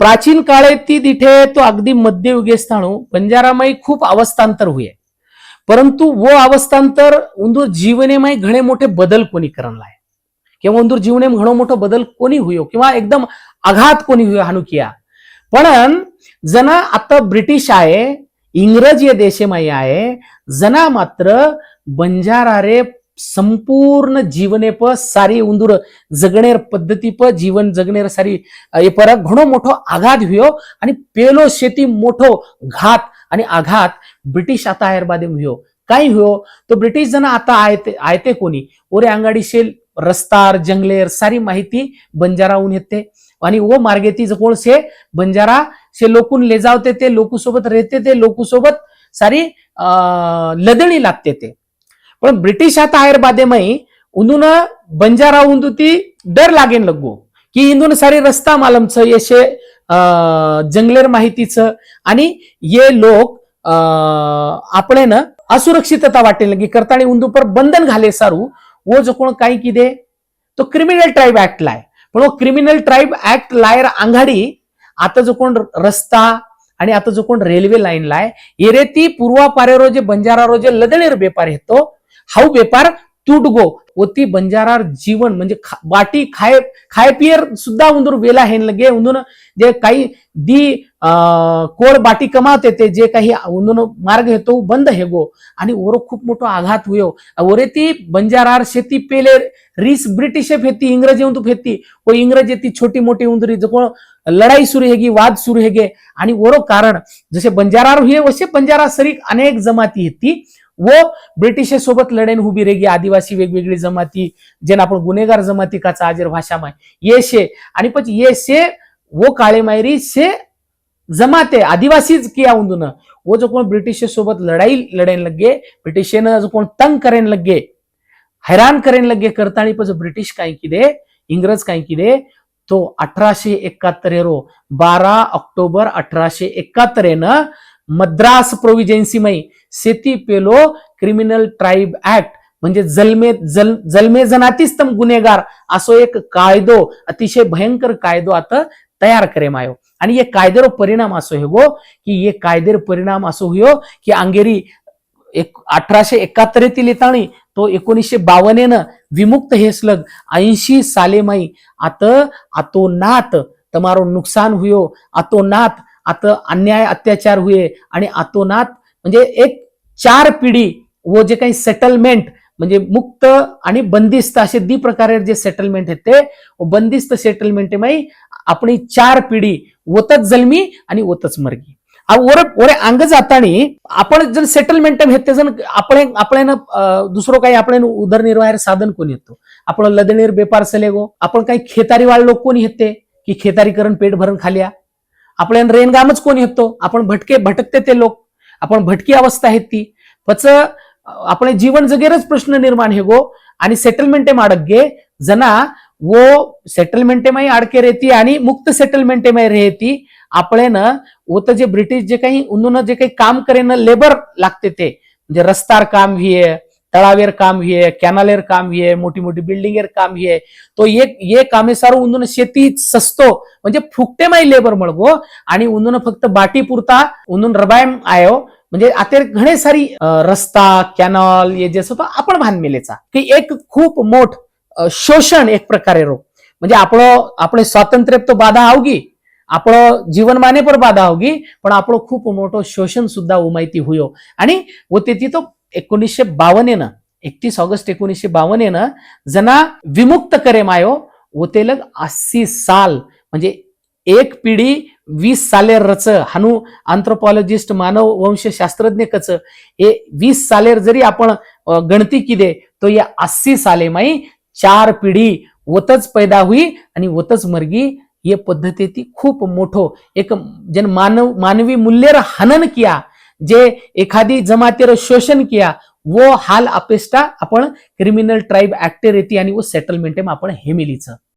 प्राचीन काळे ती तिथे तो अगदी मध्ययुगे स्थाणू बंजारामाई खूप अवस्थांतर हुये. परंतु वो अवस्थांतर उंदूर जीवनेमाई घणे मोठे बदल कोणी करणलाय किंवा उंदूर जीवने घणो मोठो बदल कोणी हुयो? किंवा एकदम आघात कोणी हुयो हानू किया? पण जना आता ब्रिटिश आहे इंग्रज या देशेमाई आहे जना मात्र बंजारा रे संपूर्ण जीवने प सारी उंदूर जगणेर पद्धती प जीवन जगणेर सारी એ પર ઘણો મોટો આઘાત હુયો અને પેલો શેતી મોટો ઘાત અને આઘાત બ્રિટિશ आता આયરબાદે હુયો काय हुयो तो ब्रिटिश जण आता आयते आयते कोणी ओरे अंगाडी शेल रस्तार जंगलेर सारी माहिती बंजाराहून येते आणि ओ मार्गे ती कोण से बंजारा से लोकून ले जावते ते लोकू सोबत रेते ते लोकू सोबत सारी अं, लदणी लागते ते पण ब्रिटिश आता आयरबादे माई उंदून बंजारा उंदू ती डर लागेन लगू. की इंदून सारी रस्ता मालमचं येशे जंगलेर माहितीचं आणि ये लोक अं, ना असुरक्षितता वाटेल की करताणी उंदू पर बंधन घाले सारू. वो जो कोण काही किदे तो क्रिमिनल ट्राईब ऍक्ट लाय. पण वो क्रिमिनल ट्राईब ऍक्ट लायर आंघाडी आता जो कोण रस्ता आणि आता जो कोण रेल्वे लाईन लाय येरे ती पूर्वा पारेरो जे बंजारा रो जे लदणेर बेपार येतो हाऊ बेपार तुटगो व ती बंजारार जीवन म्हणजे खा- बाटी खाय खाय पियर सुद्धा उंदूर वेला हेन लगे. उंदून जे काही दी अं, बाटी कमावते ते जे काही उंदून मार्ग येतो बंद हे गो. आणि ओरो खूप मोठो आघात हुयो. ओरे ती बंजारार शेती पेले रीस ब्रिटिश फेती इंग्रजी उंदू फेती. व इंग्रजी ती छोटी मोठी उंदरी जो कोण लढाई सुरू हेगी वाद सुरू हेगे आणि ओरो कारण जसे बंजारार हुये वसे बंजारा सरीक अनेक जमाती येती व ब्रिटिश सोबत लढेन उभी रेगी आदिवासी वेगवेगळी जमाती ज्यांना आपण गुन्हेगार जमाती काचा आजर भाषा माय. ये शे आणि पण ये शे वो काळे मायरी शे जमाते आदिवासीच किया उंदून. वो जो कोण ब्रिटिश सोबत लढाई लढेन लगे ब्रिटिशेनं जो कोण तंग करेन लगे हैरान करेन लगे आणि पण ब्रिटिश काय किदे इंग्रज काय किदे तो अठराशे एकाहत्तर रो बारा ऑक्टोबर अठराशे एकाहत्तर मद्रास प्रोव्हिजन्सीमय सेती पेलो क्रिमिनल ट्राईब ऍक्ट म्हणजे जलमे जल जलमे जनातिस्तम गुन्हेगार असो एक कायदो अतिशय भयंकर कायदो आता तयार करेम आयो आणि हे कायदेर परिणाम असो हे गो की ये कायदेर परिणाम असो हो की अंगेरी एक अठराशे एकाहत्तर येताळी तो एकोणीसशे बावन्न विमुक्त हेसलग ऐंशी सालेमाई आता आतो नात तमारो नुकसान हुयो. आतो नात आता अन्याय अत्याचार हुये आणि आतोनात म्हणजे एक चार पिढी व जे काही सेटलमेंट म्हणजे मुक्त आणि बंदिस्त असे दी प्रकारे जे सेटलमेंट आहेत ते बंदिस्त सेटलमेंट माई आपली चार पिढी ओतच जन्मी आणि ओतच मरगी. ओर ओरे ओरे अंग जातानी आपण जर सेटलमेंट हे जण आपण आपल्यानं दुसरं काही आपण उदरनिर्वाह साधन कोण येतो? आपण लदणीर बेपार सलेगो आपण काही खेतारी वाळ लोक कोणी येते? की खेतारी करण पेट भरून खाल्या? आपल्या रेनगामच कोण येतो? आपण भटके भटकते ते लोक. आपण भटकी अवस्था आहेत ती. पच आपण जीवन जगेरच प्रश्न निर्माण हे गो. आणि सेटलमेंटे माडगे जना वो सेटलमेंटे माही अडके रेती आणि मुक्त सेटलमेंटे माही रेती आपले ना तर जे ब्रिटिश जे काही उन्हून जे काही काम करे ना लेबर लागते ते. म्हणजे रस्तार काम व्हिये तळावेर काम है कैनालेर काम है मोठी मोठी बिल्डिंगेर काम है. तो ये ये कामे सारं उंदून शेती सस्तो म्हणजे फुकटे माई लेबर मळगो आणि उंदून फक्त बाटी पुरता उंदून रबायम आयो म्हणजे आता घणे सारी रस्ता कॅनॉल हे जे असतो आपण भान मेलेचा. की एक खूप मोठ शोषण एक प्रकारे रो. म्हणजे आपलं आपण स्वातंत्र्य तो बाधा आवगी आपलं जीवनमाने पण बाधा आवगी पण आपलं खूप मोठं शोषण सुद्धा उमायती हुयो. आणि व तेथी तो एकोणीसशे बावन्न एकतीस ऑगस्ट एकोणीसशे बावन्न जना विमुक्त करे मायो व अस्सी साल. म्हणजे एक पिढी वीस सालेर रच. हानू अँथ्रोपॉलॉजिस्ट मानव वंश शास्त्रज्ञ कच. हे वीस सालेर जरी आपण गणती किदे तो या अस्सी साले माई चार पिढी वतच पैदा हुई आणि वतच मरगी. ये पद्धती ती खूप मोठो. एक जन मानव मानवी मूल्यर हनन किया. जे एखादी जमातीर शोषण किया वो हाल अपेष्टा आपण क्रिमिनल ट्राईब ऍक्ट आणि वो सेटलमेंट आपण हे मिलीचं.